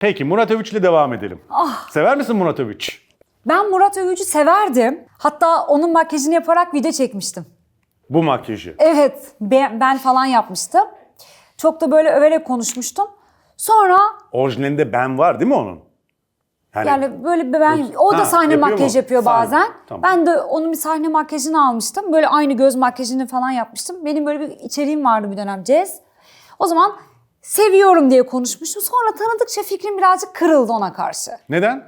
Peki Murat Övüç ile devam edelim. Sever misin Murat Övüç? Ben Murat Övücü severdim. Hatta onun makyajını yaparak video çekmiştim. Bu makyajı. Evet, ben, ben falan yapmıştım. Çok da böyle överek konuşmuştum. Sonra Orijinalinde ben var değil mi onun? yani böyle bir ben o da Ha, sahne yapıyor makyaj mu? yapıyor Sahne, bazen. tamam. Ben de onun bir sahne makyajını almıştım. Böyle aynı göz makyajını falan yapmıştım. Benim böyle bir içeriğim vardı bir dönem Cez. O zaman seviyorum diye konuşmuştum. Sonra tanıdıkça fikrim birazcık kırıldı ona karşı. Neden?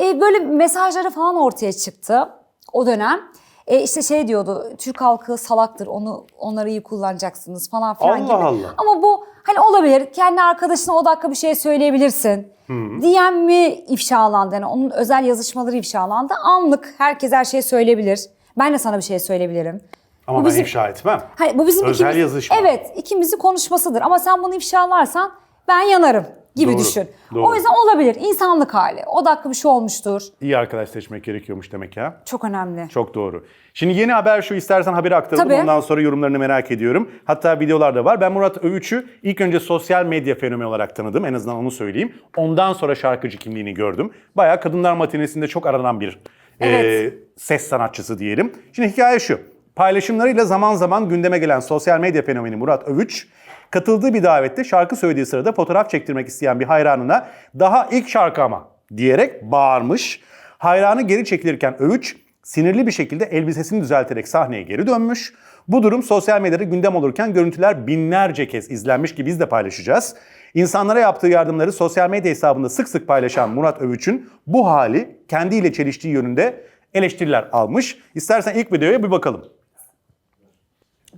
E, böyle mesajları falan ortaya çıktı o dönem. E, işte şey diyordu, Türk halkı salaktır, onu onları iyi kullanacaksınız falan filan Allah gibi. Allah. Ama bu hani olabilir, kendi arkadaşına o dakika bir şey söyleyebilirsin. Diyen mi ifşalandı, yani onun özel yazışmaları ifşalandı. Anlık herkes her şeyi söyleyebilir. Ben de sana bir şey söyleyebilirim. Ama Bu ben bizim- ifşa etmem. Hani bu bizim Özel ikimiz, yazışma. Evet, ikimizin konuşmasıdır. Ama sen bunu ifşalarsan ben yanarım gibi Doğru, düşün. doğru. O yüzden olabilir. İnsanlık hali. O dakika bir şey olmuştur. İyi arkadaş seçmek gerekiyormuş demek ya. Çok önemli. Çok doğru. Şimdi yeni haber şu istersen haberi aktaralım. Tabii. Ondan sonra yorumlarını merak ediyorum. Hatta videolar da var. Ben Murat Övüç'ü ilk önce sosyal medya fenomeni olarak tanıdım. En azından onu söyleyeyim. Ondan sonra şarkıcı kimliğini gördüm. Bayağı kadınlar matinesinde çok aranan bir Evet. e, ses sanatçısı diyelim. Şimdi hikaye şu. Paylaşımlarıyla zaman zaman gündeme gelen sosyal medya fenomeni Murat Övüç, katıldığı bir davette şarkı söylediği sırada fotoğraf çektirmek isteyen bir hayranına daha ilk şarkı ama diyerek bağırmış. Hayranı geri çekilirken Övüç sinirli bir şekilde elbisesini düzelterek sahneye geri dönmüş. Bu durum sosyal medyada gündem olurken görüntüler binlerce kez izlenmiş ki biz de paylaşacağız. İnsanlara yaptığı yardımları sosyal medya hesabında sık sık paylaşan Murat Övüç'ün bu hali kendiyle çeliştiği yönünde eleştiriler almış. İstersen ilk videoya bir bakalım.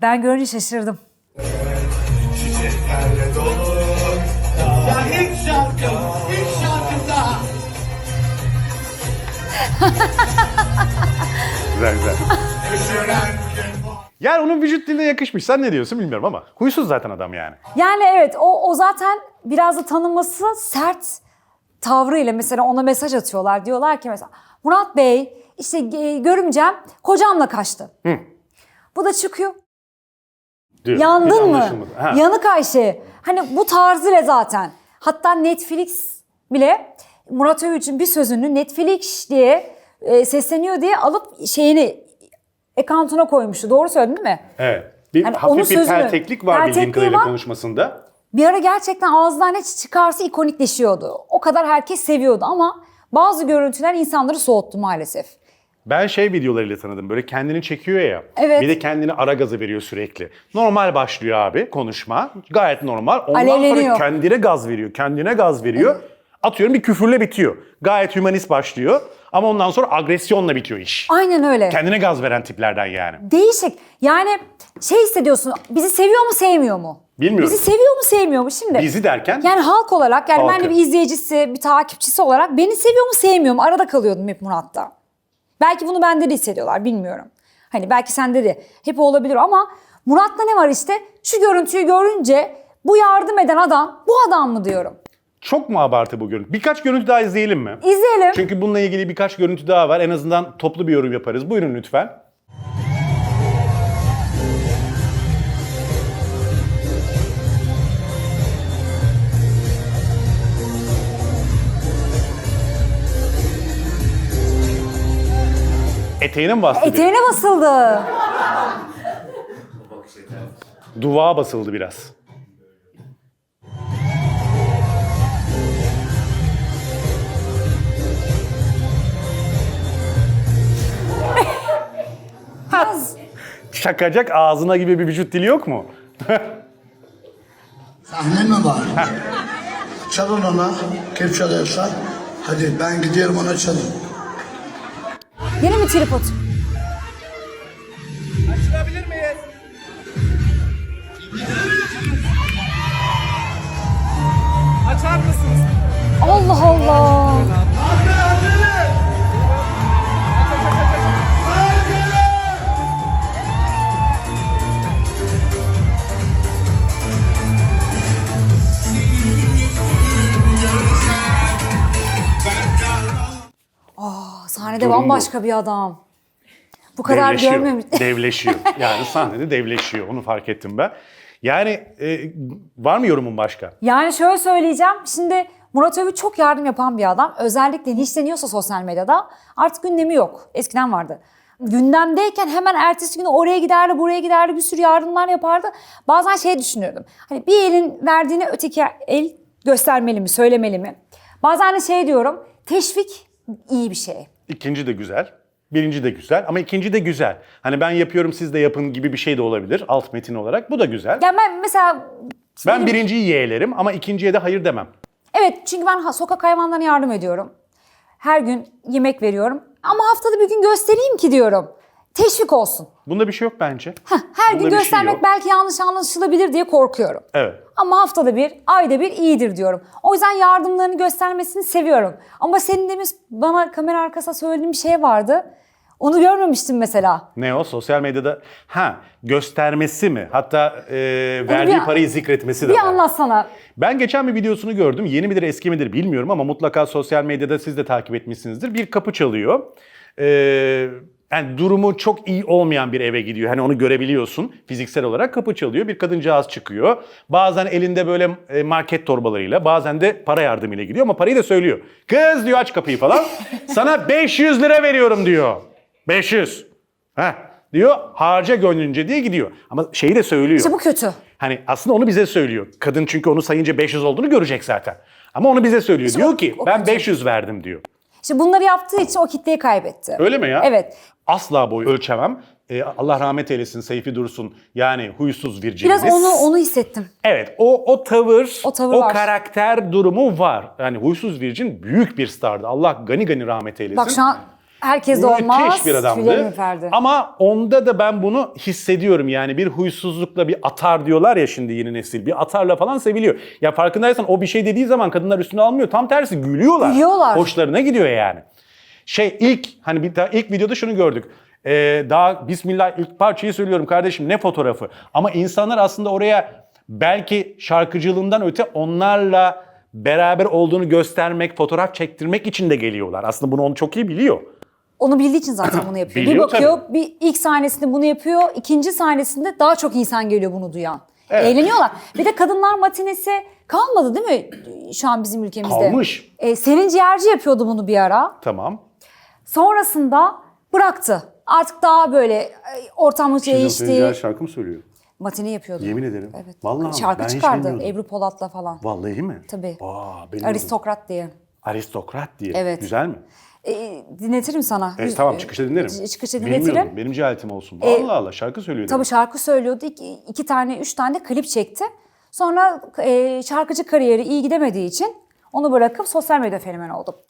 Ben görünce şaşırdım. Çiçeklerle dolu Ya ilk şarkım, ilk şarkım daha Güzel güzel. Düşürerken Yani onun vücut diline yakışmış. Sen ne diyorsun bilmiyorum ama. Huysuz zaten adam yani. Yani evet o, o zaten biraz da tanınması sert tavrıyla mesela ona mesaj atıyorlar. Diyorlar ki mesela Murat Bey işte e, görümcem kocamla kaçtı. Bu da çıkıyor. Diyor. Yandın mı? Ha. Yanık Ayşe. Hani bu tarzıyla zaten. Hatta Netflix bile Murat Övüç'ün bir sözünü Netflix diye e, sesleniyor diye alıp şeyini ekantına koymuştu. Doğru söyledin değil mi? Evet. Bir onun hafif bir pelteklik var peltekliği kadarıyla var. konuşmasında. Bir ara gerçekten ağzından ne çıkarsa ikonikleşiyordu. O kadar herkes seviyordu ama bazı görüntüler insanları soğuttu maalesef. Ben şey videolarıyla tanıdım. Böyle kendini çekiyor ya. Evet. Bir de kendini ara gazı veriyor sürekli. Normal başlıyor abi konuşma. Gayet normal. Ondan Alevleniyor. sonra kendine gaz veriyor. Kendine gaz veriyor. Atıyorum bir küfürle bitiyor. Gayet hümanist başlıyor. Ama ondan sonra agresyonla bitiyor iş. Aynen öyle. Kendine gaz veren tiplerden yani. Değişik. Yani şey hissediyorsun. Bizi seviyor mu sevmiyor mu? Bilmiyorum. Bizi seviyor mu sevmiyor mu şimdi? Bizi derken Yani halk olarak yani ben Halkı. de bir izleyicisi, bir takipçisi olarak beni seviyor mu sevmiyor mu? Arada kalıyordum hep Murat'ta. Belki bunu bende de hissediyorlar bilmiyorum. Hani belki sende de hep olabilir ama Murat'ta ne var işte? Şu görüntüyü görünce bu yardım eden adam bu adam mı diyorum. çok mu abartı bu görüntü? Birkaç görüntü daha izleyelim mi? İzleyelim. Çünkü bununla ilgili birkaç görüntü daha var. En azından toplu bir yorum yaparız. Buyurun lütfen. Eteğine mi bastı? bir? Eteğine basıldı. Duvağa basıldı biraz. Biraz Şakacak ağzına gibi bir vücut dili yok mu? Sahne mi var? Çalın ona. Kim çalıyorsa. Hadi ben gidiyorum ona çalın. Yine mi tripod? Açılabilir miyiz? Açar mısınız? Allah Allah. Sahnede Durum bu. bambaşka bir adam. Bu kadar devleşiyor. görmemiş. devleşiyor. Yani sahnede devleşiyor. Onu fark ettim ben. Yani e, var mı yorumun başka? Yani şöyle söyleyeceğim. Şimdi Murat Övüç çok yardım yapan bir adam. Özellikle linçleniyorsa sosyal medyada artık gündemi yok. Eskiden vardı. Gündemdeyken hemen ertesi gün oraya giderdi, buraya giderdi, bir sürü yardımlar yapardı. Bazen şey düşünüyordum. Hani bir elin verdiğini öteki el göstermeli mi, söylemeli mi? Bazen de şey diyorum, teşvik iyi bir şey. İkinci de güzel. Birinci de güzel ama ikinci de güzel. Hani ben yapıyorum siz de yapın gibi bir şey de olabilir alt metin olarak. Bu da güzel. Yani ben mesela... Ben birinciyi yeğlerim ama ikinciye de hayır demem. Evet çünkü ben ha- sokak hayvanlarına yardım ediyorum. Her gün yemek veriyorum. Ama haftada bir gün göstereyim ki diyorum. Teşvik olsun. Bunda bir şey yok bence. Heh, her Bunda gün şey göstermek yok. belki yanlış anlaşılabilir diye korkuyorum. Evet. Ama haftada bir, ayda bir iyidir diyorum. O yüzden yardımlarını göstermesini seviyorum. Ama senin demin bana kamera arkasında söylediğin bir şey vardı. Onu görmemiştim mesela. Ne o? Sosyal medyada ha göstermesi mi? Hatta e, verdiği bir- parayı zikretmesi de Bir var. anlatsana. Ben geçen bir videosunu gördüm. Yeni midir eski midir bilmiyorum ama mutlaka sosyal medyada siz de takip etmişsinizdir. Bir kapı çalıyor. Ee, yani durumu çok iyi olmayan bir eve gidiyor. Hani onu görebiliyorsun fiziksel olarak kapı çalıyor. Bir kadıncağız çıkıyor. Bazen elinde böyle e, market torbalarıyla bazen de para yardımıyla gidiyor ama parayı da söylüyor. Kız diyor aç kapıyı falan. Sana 500 lira veriyorum diyor. 500. Heh, diyor harca gönlünce diye gidiyor. Ama şeyi de söylüyor. İşte bu kötü. Hani aslında onu bize söylüyor. Kadın çünkü onu sayınca 500 olduğunu görecek zaten. Ama onu bize söylüyor. İşte diyor o- ki o ben kötü. 500 verdim diyor. İşte bunları yaptığı için o kitleyi kaybetti. Öyle mi ya? Evet. Asla boyu ölçemem. Ee, Allah rahmet eylesin Seyfi Dursun yani huysuz vircinimiz. Biraz onu onu hissettim. Evet o o tavır, O tavır var. karakter durumu var. Yani huysuz virgin büyük bir stardı. Allah gani gani rahmet eylesin. Bak şu an herkes de olmaz. Müthiş bir adamdı. Tüylerim ürperdi. Ama onda da ben bunu hissediyorum. Yani bir huysuzlukla bir atar diyorlar ya şimdi yeni nesil. Bir atarla falan seviliyor. Ya farkındaysan o bir şey dediği zaman kadınlar üstüne almıyor. Tam tersi gülüyorlar. Gülüyorlar. Hoşlarına gidiyor yani. Şey ilk hani bir daha ilk videoda şunu gördük. Ee, daha Bismillah ilk parçayı söylüyorum kardeşim ne fotoğrafı. Ama insanlar aslında oraya belki şarkıcılığından öte onlarla beraber olduğunu göstermek, fotoğraf çektirmek için de geliyorlar. Aslında bunu onu çok iyi biliyor. Onu bildiği için zaten bunu yapıyor. Biliyor bir bakıyor, bir ilk sahnesinde bunu yapıyor, ikinci sahnesinde daha çok insan geliyor bunu duyan. Evet. Eğleniyorlar. Bir de kadınlar matinesi kalmadı değil mi şu an bizim ülkemizde? Kalmış. E, Selin Ciğerci yapıyordu bunu bir ara. Tamam. Sonrasında bıraktı. Artık daha böyle e, ortam değişti. şarkı mı söylüyor? Matine yapıyordu. Yemin ederim. Evet. Vallahi? Şarkı Ben hiç çıkardı bilmiyordum. Ebru Polat'la falan. Vallahi mi? Tabii. Aa, benim Aristokrat diye. Aristokrat diye. Evet. Güzel mi? E, dinletirim sana. Evet, tamam çıkışta dinlerim. E, Çıkışta dinletirim. Benim cehaletim olsun. E, Allah Allah şarkı söylüyor. Tabii şarkı söylüyordu. İki, iki tane, üç tane klip çekti. Sonra e, şarkıcı kariyeri iyi gidemediği için onu bırakıp sosyal medya fenomeni oldu.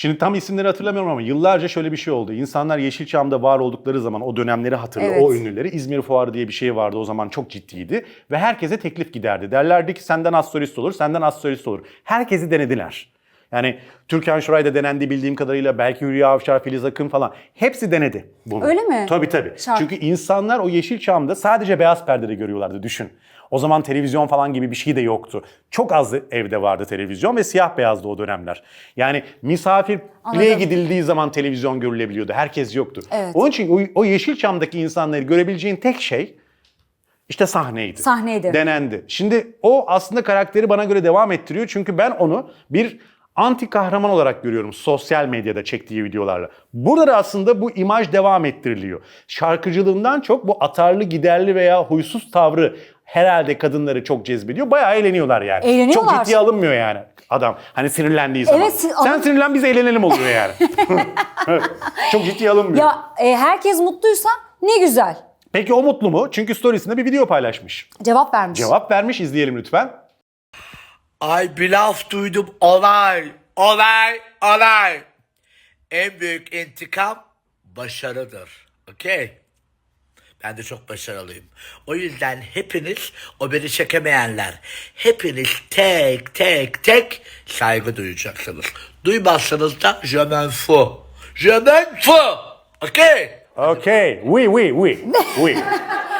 Şimdi tam isimleri hatırlamıyorum ama yıllarca şöyle bir şey oldu. İnsanlar Yeşilçam'da var oldukları zaman o dönemleri hatırlıyor. Evet. O ünlüleri. İzmir Fuarı diye bir şey vardı o zaman çok ciddiydi. Ve herkese teklif giderdi. Derlerdi ki senden az solist olur, senden az solist olur. Herkesi denediler. Yani Türkan Şoray'da denendi bildiğim kadarıyla belki Hülya Avşar, Filiz Akın falan. Hepsi denedi bunu. Öyle mi? Tabii tabii. Şarkı. Çünkü insanlar o Yeşilçam'da sadece beyaz perdede görüyorlardı düşün. O zaman televizyon falan gibi bir şey de yoktu. Çok az evde vardı televizyon ve siyah beyazdı o dönemler. Yani misafirliğe gidildiği zaman televizyon görülebiliyordu. Herkes yoktu. Evet. Onun için o, o Yeşilçam'daki insanları görebileceğin tek şey işte sahneydi. Sahneydi. Denendi. Şimdi o aslında karakteri bana göre devam ettiriyor. Çünkü ben onu bir anti kahraman olarak görüyorum sosyal medyada çektiği videolarla. Burada da aslında bu imaj devam ettiriliyor. Şarkıcılığından çok bu atarlı, giderli veya huysuz tavrı herhalde kadınları çok cezbediyor. Bayağı eğleniyorlar yani. Eğleniyorlar. Çok ciddiye alınmıyor yani adam. Hani sinirlendiği zaman. Evet, sin- Sen sinirlen biz eğlenelim oluyor yani. çok ciddiye alınmıyor. Ya e, herkes mutluysa ne güzel. Peki o mutlu mu? Çünkü storiesinde bir video paylaşmış. Cevap vermiş. Cevap vermiş izleyelim lütfen. Ay bir laf duydum olay, olay, olay. En büyük intikam başarıdır. Okey? Ben de çok başarılıyım. O yüzden hepiniz, o beni çekemeyenler, hepiniz tek tek tek saygı duyacaksınız. Duymazsanız da je m'en fous. Je m'en fous. Okey? Okay. Oui, oui, oui. Oui.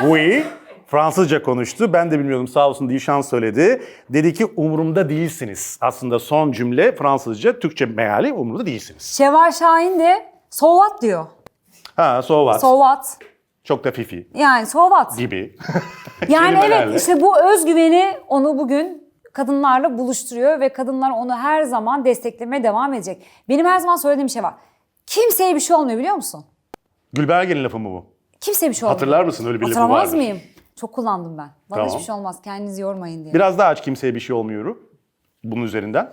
Oui. Fransızca konuştu. Ben de bilmiyordum. Sağ olsun Dişan söyledi. Dedi ki umurumda değilsiniz. Aslında son cümle Fransızca, Türkçe meali umurumda değilsiniz. Şevval Şahin de so what diyor. Ha, so what? So what? Çok da fifi Yani so what? gibi. Yani kelimelerle. evet işte bu özgüveni onu bugün kadınlarla buluşturuyor ve kadınlar onu her zaman desteklemeye devam edecek. Benim her zaman söylediğim bir şey var. Kimseye bir şey olmuyor biliyor musun? Gülbergen'in lafı mı bu? Kimseye bir şey olmuyor. Hatırlar mısın? Öyle bir lafı Hatırlamaz vardır. mıyım? Çok kullandım ben. Bana Tamam. hiçbir şey olmaz. Kendinizi yormayın diye. Biraz daha aç kimseye bir şey olmuyor. Bunun üzerinden.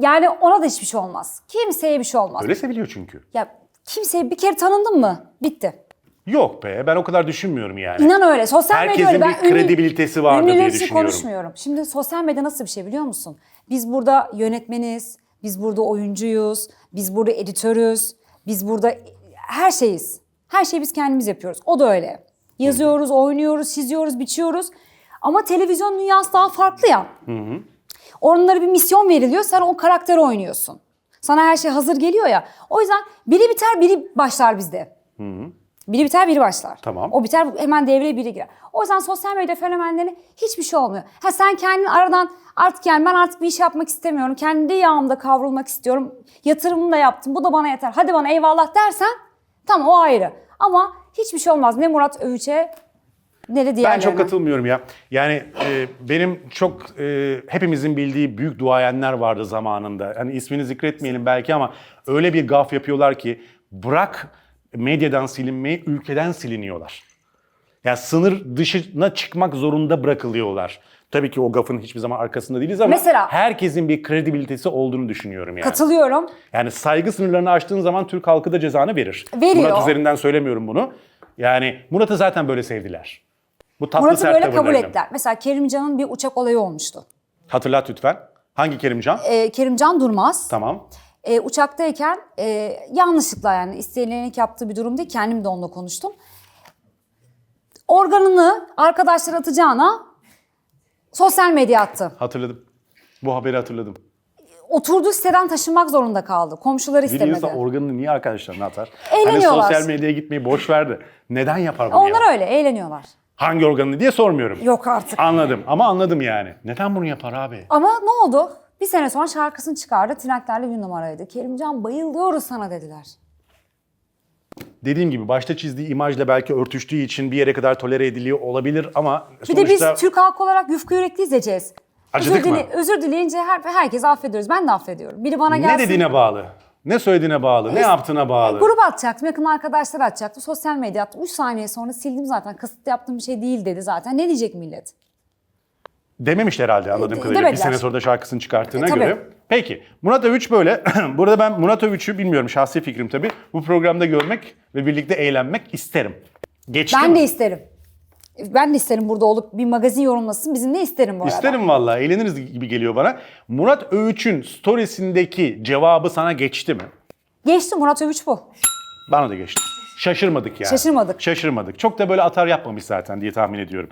Yani ona da hiçbir şey olmaz. Kimseye bir şey olmaz. Öyle seviliyor çünkü. Ya kimseye bir kere tanındın mı? Bitti. Yok be ben o kadar düşünmüyorum yani. İnan öyle. Sosyal medya Herkesin öyle. bir kredibilitesi vardır diye ünlüler için düşünüyorum. konuşmuyorum. Şimdi sosyal medya nasıl bir şey biliyor musun? Biz burada yönetmeniz, biz burada oyuncuyuz, biz burada editörüz, biz burada her şeyiz. Her şeyi biz kendimiz yapıyoruz. O da öyle. Yazıyoruz, oynuyoruz, çiziyoruz, biçiyoruz. Ama televizyon dünyası daha farklı ya. Onlara bir misyon veriliyor, sen o karakteri oynuyorsun. Sana her şey hazır geliyor ya. O yüzden biri biter, biri başlar bizde. Biri biter biri başlar. Tamam. O biter hemen devreye biri girer. O yüzden sosyal medya fenomenlerine hiçbir şey olmuyor. Ha sen kendin aradan artık yani ben artık bir iş yapmak istemiyorum. Kendi yağımda kavrulmak istiyorum. Yatırımımı da yaptım. Bu da bana yeter. Hadi bana eyvallah dersen tamam o ayrı. Ama hiçbir şey olmaz. Ne Murat Övüç'e ne de Ben diğerlerine. çok katılmıyorum ya. Yani e, benim çok e, hepimizin bildiği büyük duayenler vardı zamanında. Hani ismini zikretmeyelim belki ama öyle bir gaf yapıyorlar ki bırak medyadan silinmeyi ülkeden siliniyorlar. Yani sınır dışına çıkmak zorunda bırakılıyorlar. Tabii ki o gafın hiçbir zaman arkasında değiliz ama Mesela- herkesin bir kredibilitesi olduğunu düşünüyorum yani. Katılıyorum. Yani saygı sınırlarını aştığın zaman Türk halkı da cezanı verir. Veriyor. Murat üzerinden söylemiyorum bunu. Yani Murat'ı zaten böyle sevdiler. Bu tatlı Murat'ı sert böyle kabul ettiler. Mesela Kerimcan'ın bir uçak olayı olmuştu. Hatırlat lütfen. Hangi Kerimcan? Ee, Kerimcan Durmaz. Tamam. e, uçaktayken e, yanlışlıkla yani isteyenerek yaptığı bir durum değil. Kendim de onunla konuştum. Organını arkadaşlar atacağına sosyal medya attı. Hatırladım. Bu haberi hatırladım. Oturduğu siteden taşınmak zorunda kaldı. Biliyorsa istemedi. organını niye arkadaşlarına atar? Eğleniyorlar. Hani sosyal medyaya gitmeyi boş verdi. Neden yapar bunu ya? Onlar öyle eğleniyorlar. Hangi organını diye sormuyorum. Yok artık. Anladım ama anladım yani. Neden bunu yapar abi? Ama ne oldu? Bir sene sonra şarkısını çıkardı. Trinaklerle bir numaraydı. Kerimcan bayılıyoruz sana dediler. Dediğim gibi başta çizdiği imajla belki örtüştüğü için bir yere kadar tolere ediliyor olabilir ama Bir de biz sonuçta Türk halkı olarak yufka yürekli izleyeceğiz. Acıdık özür, mı? özür dileyince her, herkes affediyoruz. Ben de affediyorum. Biri bana ne gelsin. dediğine bağlı. Ne söylediğine bağlı, ne yaptığına bağlı. Grup atacaktım, yakın arkadaşlar atacaktım. Sosyal medya attım. 3 saniye sonra sildim zaten. Kasıtlı yaptığım bir şey değil dedi zaten. Ne diyecek millet? Dememişler herhalde anladığım De- kadarıyla. Bir demediler. sene sonra da şarkısını çıkarttığına E, tabii. göre. Peki Murat Övüç böyle. Burada ben Murat Övüç'ü bilmiyorum şahsi fikrim tabii. Bu programda görmek ve birlikte eğlenmek isterim. Geçti Ben mi? de isterim. Ben de isterim burada olup bir magazin yorumlasın. Bizim de isterim bu arada. İsterim vallahi eğleniriz gibi geliyor bana. Murat Övüç'ün storiesindeki cevabı sana geçti mi? Geçti Murat Övüç bu. Bana da geçti. Şaşırmadık yani. Şaşırmadık. Şaşırmadık. Çok da böyle atar yapmamış zaten diye tahmin ediyorum.